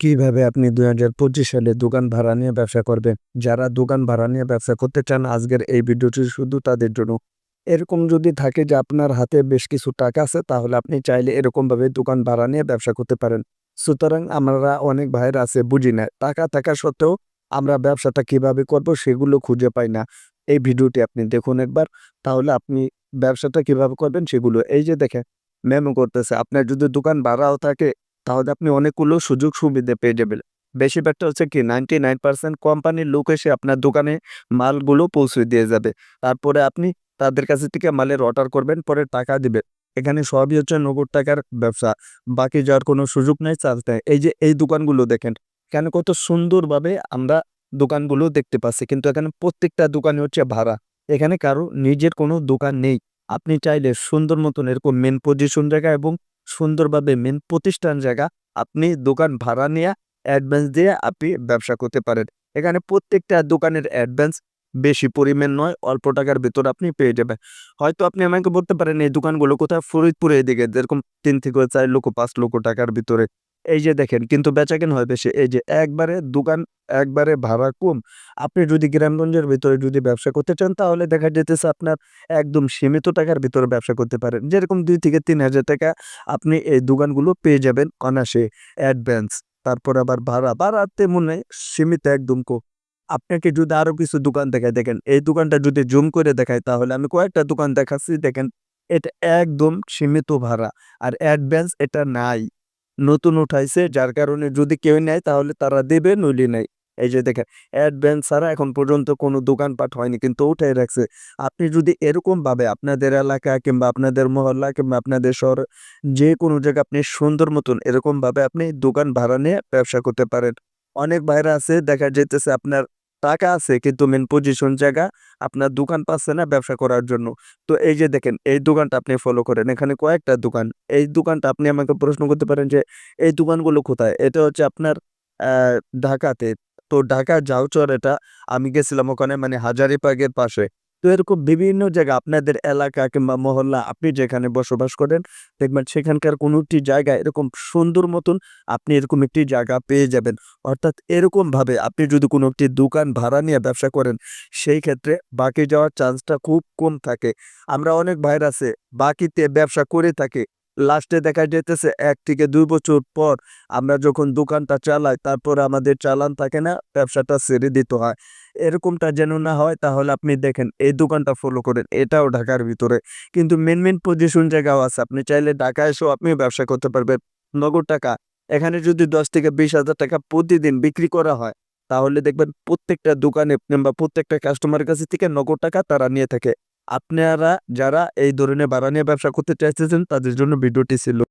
কীভাবে আপনি দুই হাজার পঁচিশ সালে দোকান ভাড়া নিয়ে ব্যবসা করবেন? যারা দোকান ভাড়া নিয়ে ব্যবসা করতে চান, আজকের এই ভিডিওটি শুধু তাদের জন্য। এরকম যদি থাকে যে আপনার হাতে বেশ কিছু টাকা আছে, তাহলে আপনি চাইলে এরকমভাবে দোকান ভাড়া নিয়ে ব্যবসা করতে পারেন। সুতরাং আমরা অনেক ভাইয়ের আছে, বুঝি না। টাকা থাকা সত্ত্বেও আমরা ব্যবসাটা কীভাবে করব সেগুলো খুঁজে পাই না। এই ভিডিওটি আপনি দেখুন একবার, তাহলে আপনি ব্যবসাটা কীভাবে করবেন সেগুলো। এই যে দেখেন, মেমো করতেছে। আপনার যদি দোকান ভাড়াও থাকে তাহলে আপনি অনেকগুলো সুযোগ সুবিধা পেয়ে যাবেন। বেশিরভাগটা হচ্ছে কি নাইনটি নাইন পার্সেন্ট কোম্পানির লোক এসে আপনার দোকানে মালগুলো পৌঁছে দিয়ে যাবে। তারপরে আপনি তাদের কাছে থেকে মালের অর্ডার করবেন, পরে টাকা দিবেন। এখানে সবই হচ্ছে নগদ টাকার ব্যবসা। বাকি যাওয়ার কোনো সুযোগ নেই চার্জ নেই। এই যে এই দোকানগুলো দেখেন কেন কত সুন্দরভাবে আমরা দোকানগুলো দেখতে পাচ্ছি। কিন্তু এখানে প্রত্যেকটা দোকানে হচ্ছে ভাড়া। এখানে কারও নিজের কোনো দোকান নেই। আপনি চাইলে সুন্দর মতন এরকম মেন পজিশন জায়গা এবং সুন্দরভাবে মেন প্রতিষ্ঠান জায়গা। আপনি দোকান ভাড়া নিয়ে অ্যাডভান্স দিয়ে আপনি ব্যবসা করতে পারেন। এখানে প্রত্যেকটা দোকানের অ্যাডভান্স বেশি পরিমাণ নয়, অল্প টাকার ভেতর আপনি পেয়ে যাবেন। হয়তো আপনি আমাকে বলতে পারেন, এই দোকানগুলো কোথায়? ফরিদপুরে এদিকে যেরকম তিন থেকে চার লক্ষ, পাঁচ লক্ষ টাকার ভিতরে। এই যে দেখেন, কিন্তু বেচাকেন হয় বেশি। এই যে একবারে দোকান একবারে ভাড়া কম। আপনি যদি গ্রামগঞ্জের ভিতরে যদি ব্যবসা করতে চান, তাহলে দেখা যেতেছে আপনার একদম সীমিত টাকার ভিতরে ব্যবসা করতে পারেন। যেরকম দুই থেকে তিন হাজার টাকা আপনি এই দোকানগুলো পেয়ে যাবেন অনাসে অ্যাডভান্স, তারপর আবার ভাড়া। ভাড়াতে মনে হয় সীমিত একদম কো। আপনাকে যদি আরও কিছু দোকান দেখায়, দেখেন, এই দোকানটা যদি জুম করে দেখায়, তাহলে আমি কয়েকটা দোকান দেখাচ্ছি। দেখেন, এটা একদম সীমিত ভাড়া। আর অ্যাডভান্স এটা নাই। নতুন উঠাইছে, যার কারণে যদি কেউ নেয় তাহলে তারা দেবে, নইলে নেই। এই যে দেখেন অ্যাডভান্স ছাড়া এখন পর্যন্ত কোনো দোকানপাট হয়নি, কিন্তু উঠাই রাখছে। আপনি যদি এরকম ভাবে আপনাদের এলাকা কিংবা আপনাদের মহল্লা কিংবা আপনাদের শহর যে কোনো জায়গায় আপনি সুন্দর মতন এরকম ভাবে আপনি দোকান ভাড়া নিয়ে ব্যবসা করতে পারেন। অনেক বাইরে আছে, দেখা যেতেছে আপনার টাকা আছে কিন্তু মেন পজিশন জায়গা আপনার দোকান পাচ্ছে না ব্যবসা করার জন্য। তো এই যে দেখেন, এই দোকানটা আপনি ফলো করেন। এখানে কয়েকটা দোকান। এই দোকানটা আপনি আমাকে প্রশ্ন করতে পারেন যে, এই দোকানগুলো কোথায়? এটা হচ্ছে আপনার ঢাকাতে। তো ঢাকা যাওচর এটা। আমি গেছিলাম ওখানে মানে হাজারিবাগের পাশে। তো এরকম বিভিন্ন জায়গা আপনাদের এলাকা কিংবা মহল্লা আপনি যেখানে বসবাস করেন, দেখবেন সেখানকার কোনো একটি জায়গা এরকম সুন্দর মতন আপনি এরকম একটি জায়গা পেয়ে যাবেন। অর্থাৎ এরকমভাবে আপনি যদি কোনো একটি দোকান ভাড়া নিয়ে ব্যবসা করেন, সেই ক্ষেত্রে বাকি যাওয়ার চান্সটা খুব কম থাকে। আমরা অনেক ভাইরাসে বাকিতে ব্যবসা করে থাকি লাস্টে দেখা যেতেছে এক থেকে দুই বছর পর আমরা যখন দোকানটা চালাই, তারপর আমাদের চালান থাকে না, ব্যবসাটা ছেড়ে দিতে হয়। এরকমটা যেন না হয়, তাহলে আপনি দেখেন এই দোকানটা ফলো করেন, এটাও ঢাকার ভিতরে। কিন্তু মেন মেন পজিশন জায়গাও আছে, আপনি চাইলে ঢাকায় এসেও আপনি ব্যবসা করতে পারবেন। নগদ টাকা, এখানে যদি দশ থেকে বিশ হাজার টাকা প্রতিদিন বিক্রি করা হয়, তাহলে দেখবেন প্রত্যেকটা দোকানে কিংবা প্রত্যেকটা কাস্টমারের কাছে থেকে নগদ টাকা তারা নিয়ে থাকে। আপনারা যারা এই ধরনের বাড়া নিয়ে ব্যবসা করতে চাইতেছেন তাদের জন্য ভিডিওটি ছিল।